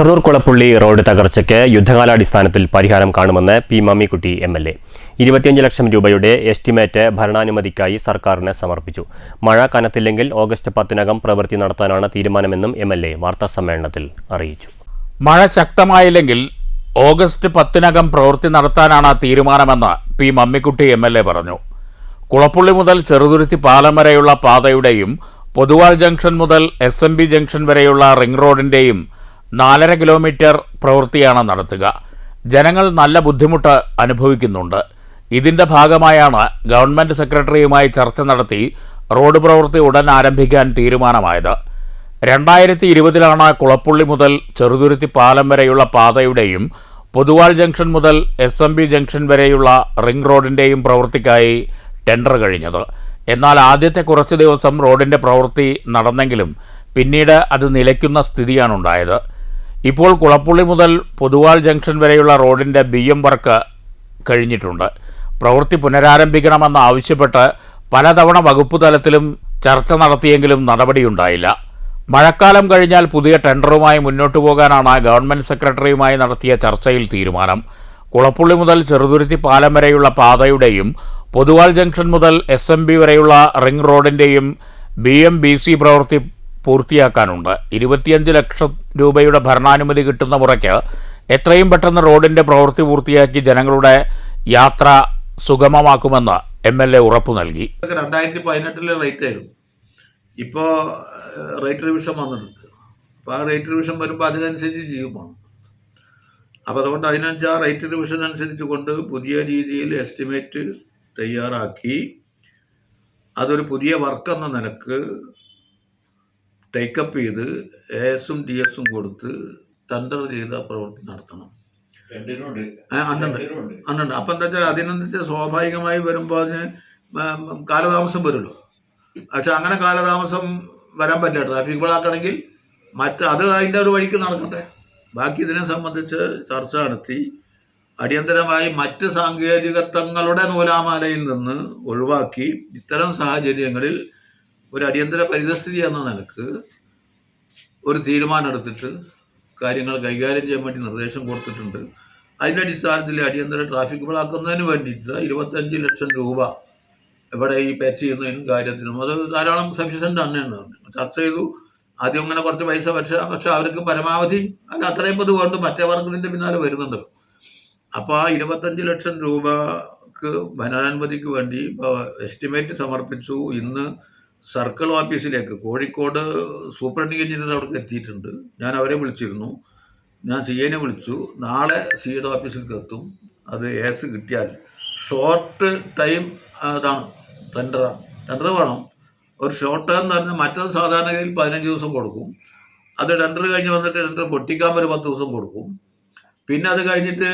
Shoranur Kulappully road തകർച്ചയ്ക്ക് യുദ്ധകാലാടിസ്ഥാനത്തിൽ പരിഹാരം കാണുമെന്ന് P Mammikutty M L A. ഇരുപത്തിയഞ്ച് ലക്ഷം രൂപയുടെ എസ്റ്റിമേറ്റ് ഭരണാനുമതിക്കായി സർക്കാരിന് സമർപ്പിച്ചു. മഴ കനത്തില്ലെങ്കിൽ ഓഗസ്റ്റ് പത്തിനകം പ്രവൃത്തി നടത്താനാണ് തീരുമാനമെന്നും എം എൽ എ വാർത്താസമ്മേളനത്തിൽ അറിയിച്ചു. മഴ ശക്തമായില്ലെങ്കിൽ ഓഗസ്റ്റ് പത്തിനകം പ്രവൃത്തി നടത്താനാണ് തീരുമാനമെന്ന് P Mammikutty M L A പറഞ്ഞു. കുളപ്പുള്ളി മുതൽ ചെറുതുരുത്തി പാലം വരെയുള്ള പാതയുടെയും പൊതുവാൾ ജംഗ്ഷൻ മുതൽ എസ് എം ബി ജംഗ്ഷൻ വരെയുള്ള റിംഗ് റോഡിന്റെയും നാലര കിലോമീറ്റർ പ്രവൃത്തിയാണ് നടത്തുക. ജനങ്ങൾ നല്ല ബുദ്ധിമുട്ട് അനുഭവിക്കുന്നുണ്ട്. ഇതിന്റെ ഭാഗമായാണ് ഗവൺമെന്റ് സെക്രട്ടറിയുമായി ചർച്ച നടത്തി റോഡ് പ്രവൃത്തി ഉടൻ ആരംഭിക്കാൻ തീരുമാനമായത്. രണ്ടായിരത്തി ഇരുപതിലാണ് കുളപ്പുള്ളി മുതൽ ചെറുതുരുത്തി പാലം വരെയുള്ള പാതയുടെയും പൊതുവാൾ ജംഗ്ഷൻ മുതൽ എസ് എം ബി ജംഗ്ഷൻ വരെയുള്ള റിംഗ് റോഡിന്റെയും പ്രവൃത്തിക്കായി ടെൻഡർ കഴിഞ്ഞത്. എന്നാൽ ആദ്യത്തെ കുറച്ച് ദിവസം റോഡിന്റെ പ്രവൃത്തി നടന്നെങ്കിലും പിന്നീട് അത് നിലയ്ക്കുന്ന സ്ഥിതിയാണുണ്ടായത്. ഇപ്പോൾ കുളപ്പുള്ളി മുതൽ പൊതുവാൾ ജംഗ്ഷൻ വരെയുള്ള റോഡിന്റെ ബി എം വർക്ക് കഴിഞ്ഞിട്ടുണ്ട്. പ്രവൃത്തി പുനരാരംഭിക്കണമെന്ന് ആവശ്യപ്പെട്ട് പലതവണ വകുപ്പ് തലത്തിലും ചർച്ച നടത്തിയെങ്കിലും നടപടിയുണ്ടായില്ല. മഴക്കാലം കഴിഞ്ഞാൽ പുതിയ ടെൻഡറുമായി മുന്നോട്ടു പോകാനാണ് ഗവൺമെന്റ് സെക്രട്ടറിയുമായി നടത്തിയ ചർച്ചയിൽ തീരുമാനം. കുളപ്പുള്ളി മുതൽ ചെറുതുരുത്തി പാലം വരെയുള്ള പാതയുടെയും പൊതുവാൾ ജംഗ്ഷൻ മുതൽ എസ് എം ബി വരെയുള്ള റിംഗ് റോഡിന്റെയും ബി എം ബി സി പ്രവൃത്തി പൂർത്തിയാക്കാനുണ്ട്. ഇരുപത്തിയഞ്ച് ലക്ഷം രൂപയുടെ ഭരണാനുമതി കിട്ടുന്ന മുറയ്ക്ക് എത്രയും പെട്ടെന്ന് റോഡിന്റെ പ്രവൃത്തി പൂർത്തിയാക്കി ജനങ്ങളുടെ യാത്ര സുഗമമാക്കുമെന്ന് എം എൽ എ ഉറപ്പു നൽകി. രണ്ടായിരത്തി പതിനെട്ടിലെ റേറ്റ് ആയിരുന്നു. ഇപ്പോൾ റേറ്റ് റിവിഷൻ വന്നിട്ടുണ്ട്. അപ്പോൾ ആ റേറ്റ് റിവിഷൻ വരുമ്പോൾ അതിനനുസരിച്ച് ചെയ്യുമാണ് അപ്പോൾ അതുകൊണ്ട് അതിനനുസരിച്ച് ആ റേറ്റ് റിവിഷൻ അനുസരിച്ച് കൊണ്ട് പുതിയ രീതിയിൽ എസ്റ്റിമേറ്റ് തയ്യാറാക്കി. അതൊരു പുതിയ വർക്ക് എന്ന നിലയ്ക്ക് ടേക്കപ്പ് ചെയ്ത് എ എസും ഡി എസും കൊടുത്ത് ടെൻഡർ ചെയ്ത് ആ പ്രവൃത്തി നടത്തണം. അണ്ണുണ്ട് ഉണ്ടുണ്ട്. ഉണ്ട് അപ്പം എന്താ വെച്ചാൽ അതിനെന്താ വെച്ചാൽ സ്വാഭാവികമായി വരുമ്പോൾ അതിന് കാലതാമസം വരുമല്ലോ. പക്ഷെ അങ്ങനെ കാലതാമസം വരാൻ പറ്റില്ല ട്രാഫിക് ബ്ലോക്കാണെങ്കിൽ മറ്റ് അത് അതിന്റെ ഒരു വഴിക്ക് നടക്കട്ടെ. ബാക്കി ഇതിനെ സംബന്ധിച്ച് ചർച്ച നടത്തി. അടിയന്തരമായി മറ്റ് സാങ്കേതികത്വങ്ങളുടെ നൂലാമാലയിൽ നിന്ന് ഒഴിവാക്കി ഇത്തരം സാഹചര്യങ്ങളിൽ ഒരു അടിയന്തര പരിതസ്ഥിതി എന്ന നിലയ്ക്ക് ഒരു തീരുമാനം എടുത്തിട്ട് കാര്യങ്ങൾ കൈകാര്യം ചെയ്യാൻ വേണ്ടി നിർദ്ദേശം കൊടുത്തിട്ടുണ്ട്. അതിന്റെ അടിസ്ഥാനത്തിൽ അടിയന്തര ട്രാഫിക് ബ്ലോക്കുന്നതിന് വേണ്ടിയിട്ട് ഇരുപത്തഞ്ച് ലക്ഷം രൂപ ഇവിടെ ഈ പാച്ച് ചെയ്യുന്നതിനും കാര്യത്തിനും. അത് ധാരാളം സഫീഷ്യന്റ് തന്നെയാണ് ചർച്ച ചെയ്തു. ആദ്യം അങ്ങനെ കുറച്ച് പൈസ പക്ഷേ പക്ഷെ അവർക്ക് പരമാവധി അല്ല അത്രയും ഇത് കൊണ്ട് മറ്റേ വർഗത്തിന്റെ പിന്നാലെ വരുന്നുണ്ട്. അപ്പോൾ ആ ഇരുപത്തഞ്ച് ലക്ഷം രൂപക്ക് ഭരണാനുമതിക്ക് വേണ്ടി എസ്റ്റിമേറ്റ് സമർപ്പിച്ചു. ഇന്ന് സർക്കിൾ ഓഫീസിലേക്ക് കോഴിക്കോട് സൂപ്രണ്ടിംഗ് എഞ്ചിനീയർ അവിടെ എത്തിയിട്ടുണ്ട്. ഞാൻ അവരെ വിളിച്ചിരുന്നു. ഞാൻ സി എനെ വിളിച്ചു. നാളെ സിയുടെ ഓഫീസിലേക്ക് എത്തും. അത് എസ് കിട്ടിയാൽ ഷോർട്ട് ടൈം അതാണ് ടെൻഡർ. ടെൻഡർ വേണം. ഒരു ഷോർട്ട് ടേം എന്ന് പറഞ്ഞാൽ മറ്റൊരു സാധാരണഗതിയിൽ പതിനഞ്ച് ദിവസം കൊടുക്കും. അത് ടെൻഡർ കഴിഞ്ഞ് വന്നിട്ട് ടെൻഡർ പൊട്ടിക്കാൻ ഒരു പത്ത് ദിവസം കൊടുക്കും. പിന്നെ അത് കഴിഞ്ഞിട്ട്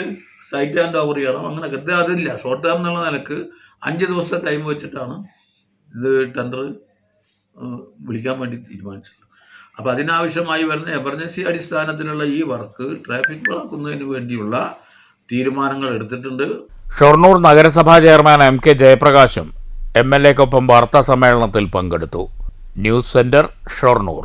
സൈറ്റ് ഹാൻഡ് ഓവർ ചെയ്യണം. അങ്ങനെ കൃത്യം അതില്ല. ഷോർട്ട് ടേം എന്നുള്ള നിലയ്ക്ക് അഞ്ച് ദിവസത്തെ ടൈം വെച്ചിട്ടാണ് ഇത് ടെൻഡർ വിളിക്കാൻ വേണ്ടി തീരുമാനിച്ചത് അപ്പോൾ അതിനാവശ്യമായി വരുന്ന എമർജൻസി അടിസ്ഥാനത്തിലുള്ള ഈ വർക്ക് ട്രാഫിക് ബ്ലോക്കുന്നതിന് വേണ്ടിയുള്ള തീരുമാനങ്ങൾ എടുത്തിട്ടുണ്ട്. ഷൊർണൂർ നഗരസഭാ ചെയർമാൻ എം കെ ജയപ്രകാശും എം എൽ എക്കൊപ്പം വാർത്താ സമ്മേളനത്തിൽ പങ്കെടുത്തു. News centre Shoranur.